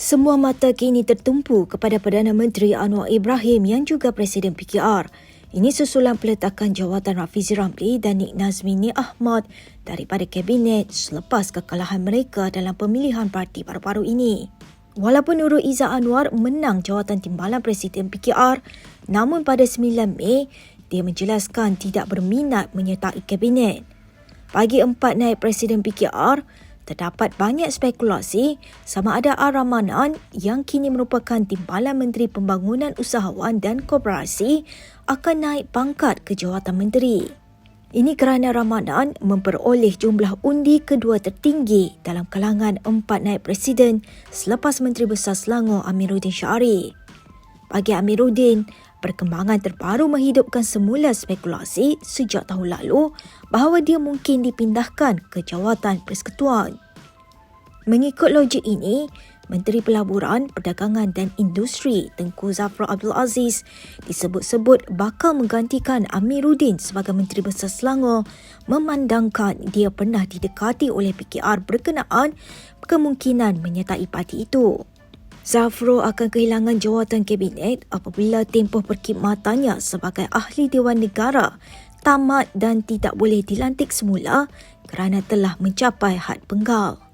Semua mata kini tertumpu kepada Perdana Menteri Anwar Ibrahim yang juga Presiden PKR. Ini susulan peletakan jawatan Rafizi Ramli dan Nik Nazmini Ahmad daripada Kabinet selepas kekalahan mereka dalam pemilihan parti baru-baru ini. Walaupun Nurul Izzah Anwar menang jawatan timbalan Presiden PKR, namun pada 9 Mei, dia menjelaskan tidak berminat menyertai Kabinet. Bagi empat naib Presiden PKR, terdapat banyak spekulasi sama ada R. Ramanan yang kini merupakan Timbalan Menteri Pembangunan Usahawan dan Koperasi akan naik pangkat ke jawatan menteri. Ini kerana Ramadan memperoleh jumlah undi kedua tertinggi dalam kalangan empat naib presiden selepas Menteri Besar Selangor Amiruddin Syari. Bagi Amiruddin, perkembangan terbaru menghidupkan semula spekulasi sejak tahun lalu bahawa dia mungkin dipindahkan ke jawatan persekutuan. Mengikut logik ini, Menteri Pelaburan, Perdagangan dan Industri Tengku Zafar Abdul Aziz disebut-sebut bakal menggantikan Amiruddin sebagai Menteri Besar Selangor memandangkan dia pernah didekati oleh PKR berkenaan kemungkinan menyertai parti itu. Zafro akan kehilangan jawatan kabinet apabila tempoh perkhidmatannya sebagai ahli Dewan Negara tamat dan tidak boleh dilantik semula kerana telah mencapai had penggal.